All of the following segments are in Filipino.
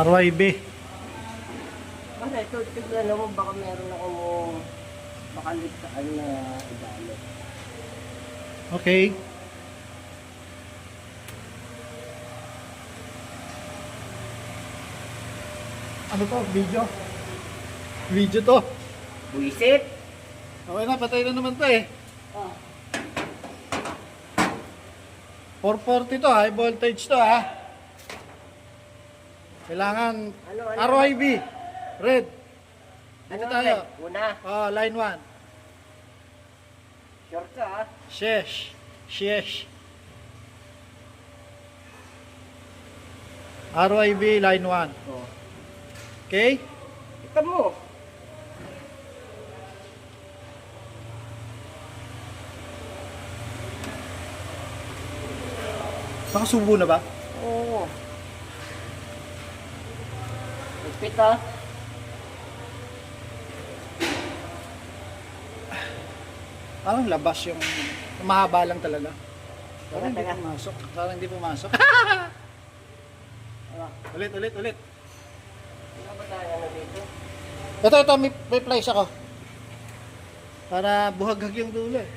RYB. Basta ito, tignan mo, baka meron ako baka litaan na idalo. Okay. Ano to? Video? Video to. Buisit! Okay na, patay na naman to eh. Oh. 440 to, high voltage to ha. Kailangan Ano, ano? RYB. Red. Dito Ano, tayo. Red? Una, Oh, line 1. sure ka ah. Shesh. Shesh. RYB line 1. Oh. Okay? Kita mo. Nakasubo na ba? Oo. Ipit ah. Parang labas yung mahaba lang talaga. Parang hindi pumasok. Parang hindi pumasok. Ano? ulit, ulit, ulit. Ano ba tayo ano dito? Ito, ito, may, may flash ako. Para buhaghag yung dulo eh.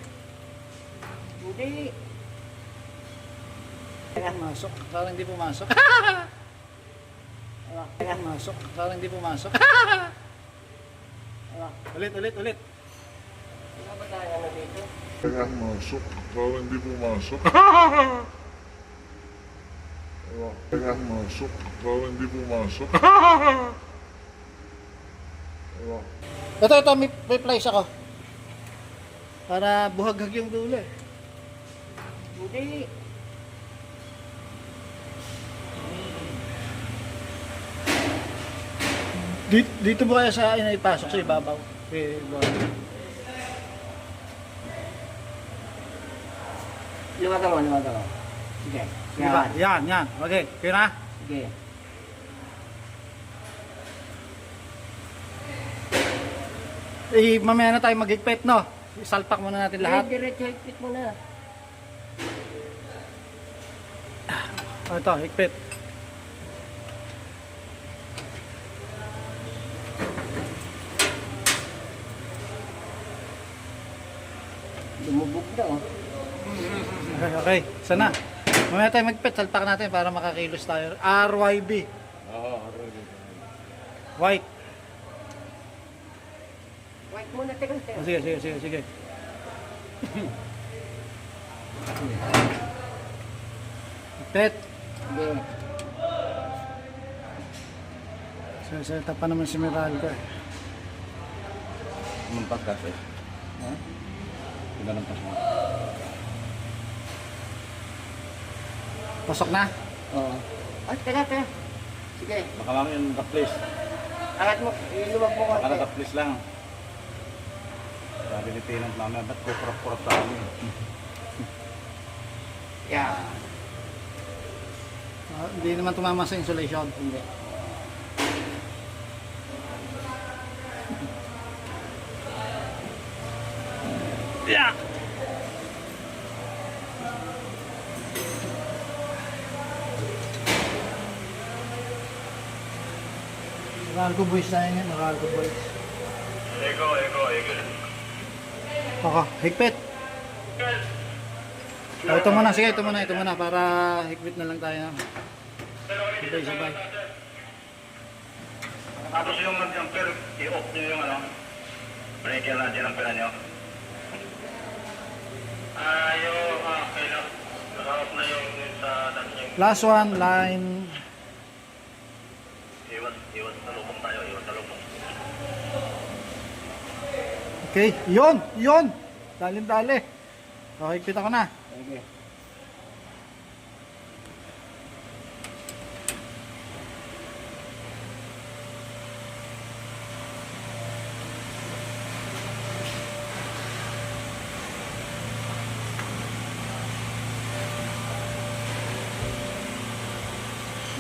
Hindi. Hindi pumasok. Parang hindi pumasok. Hindi pumasok. Parang hindi pumasok. Ano? ulit, ulit, ulit. Ano ba tayo ano dito? Kaya masok, parang hindi pumasok. Kaya masok, parang hindi pumasok. Ito, ito, may, may flash ako. Para buhaghag yung dulo eh. Hindi. Dito, dito ba kaya sa inipasok sa ibabaw? Eh, luwagan mo. Sige. Sige ba? Yan, yan. Okay, okay na? Sige. Eh, mamaya na tayo mag-higpit, no? Isalpak muna natin lahat. Lahat. Diretso, ipit mo na. Ano ito, higpit. Lumubog na oh. Okay. Sana. Mamaya tayo mag-pet, salpak natin para makakilos tayo. RYB. White. Wait muna, teka, teka. Oh, sige, sige, sige, sige. Pet. Sige. So, set up pa naman si Meralco eh. Mempagkas eh. Ha? Pinalampas mo. Pasok na? Oo. Ay, teka, teka. Sige. Baka mamaya yung naka-place. Angat mo, iluwag mo Baka konti. naka-place lang. Sabi ni Pinang mamaya, ba't kukurap-kurap sa amin? Yeah. Ah, hindi naman tumama sa insulation. Hindi. Yeah! Meralco boys na yun, Meralco boys. Ego, ego, ego. Ako, higpit. Oh, ito muna, sige, ito muna, ito muna para higpit na lang tayo. Sabay-sabay. Tapos yung nag-jumper, i-off nyo yung ano, breaker na dyan ang pila nyo. Ayo, ah, kailan. Naka-off na yung sa dati. Last one, line. Iwas, iwas sa lubong tayo, iwas sa lubong. Okay, yun, yun. Dalin-dali. Okay, higpit ako na. Sige.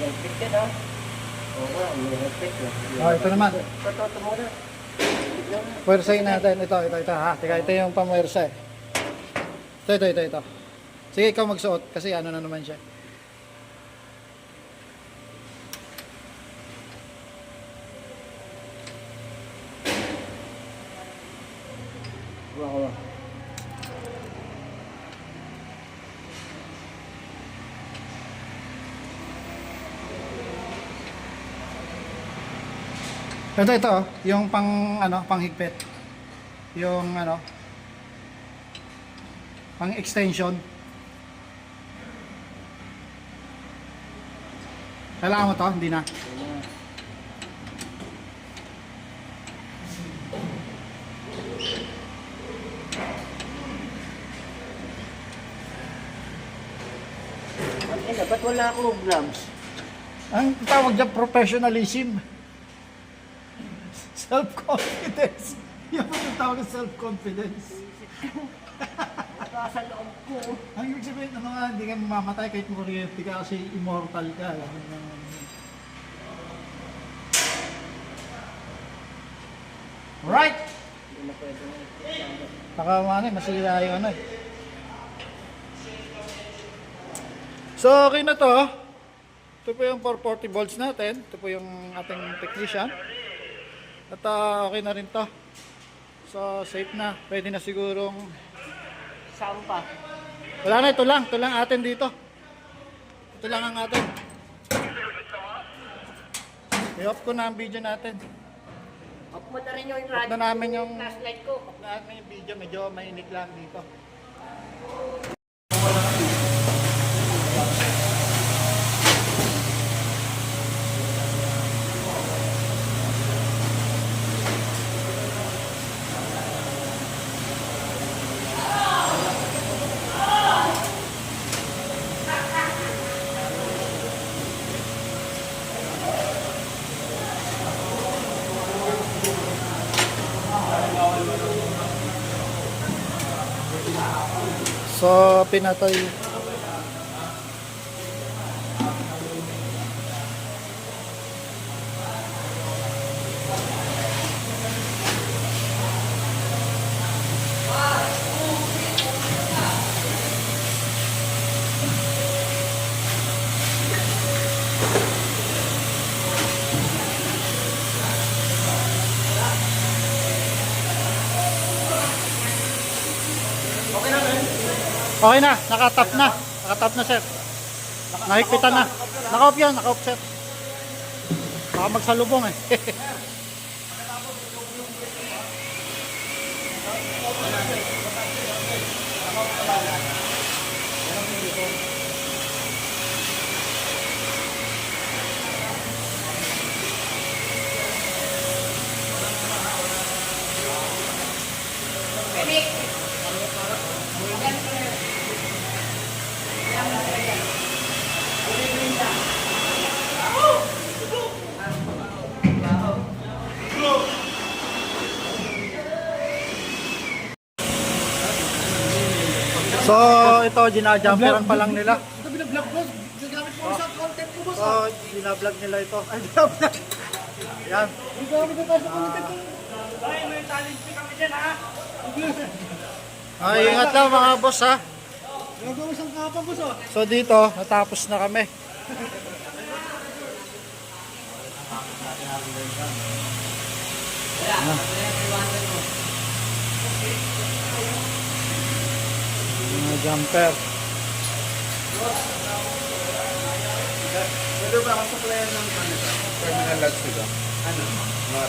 Yung picture na. Oo nga, yung picture. Ah. Oh, ito naman. Ito, ito, ito muna. Puwersahin natin. Ito, ito, ito ha. Teka, ito yung pamuwersa eh. Ito, ito, ito, ito. Sige, ikaw magsuot kasi ano na naman siya. Wow, wow. Ito, ito, oh, yung pang, ano, pang higpit. Yung, ano, pang extension. Kailangan mo to? Hindi na. Eh, dapat wala akong gloves. Ang tawag dyan, professionalism. Self-confidence. Yung tawag ng self-confidence. Nasa loob ko. Ang ibig sabihin, ano nga, hindi ka mamamatay kahit kuryente ka kasi immortal ka. Mo naman. Right! Na na. Baka ano, eh, masira yung ano eh. So, okay na to. Ito po yung 440 volts natin. Ito po yung ating technician. At ah, okay na rin to. So, safe na. Pwede na sigurong... Sampa. Wala na, ito lang. Ito lang atin dito. Ito lang ang atin. I-off ko na ang video natin. Off mo na rin yung Off radio. na namin yung... flashlight ko. Off na namin yung video. Medyo mainit lang dito. So, pinatay. Okay na, nakatap na. Nakatap na, sir. Nahigpitan na. Naka-off yan, naka-off, sir. Baka magsalubong eh. So, ito, ginajumperan pa lang nila. Ito binablog boss. Gagamit mo sa content ko boss. So, binablog nila ito. Ay, binablog. Yan. Gagamit mo sa content ko. Ay, ingat lang mga boss ha. Gagawin sa kapa boss oh. So, dito, natapos na kami. Mga jumper. Pwede ba ako sa player ng ano? Terminal lights dito? Ano? Mga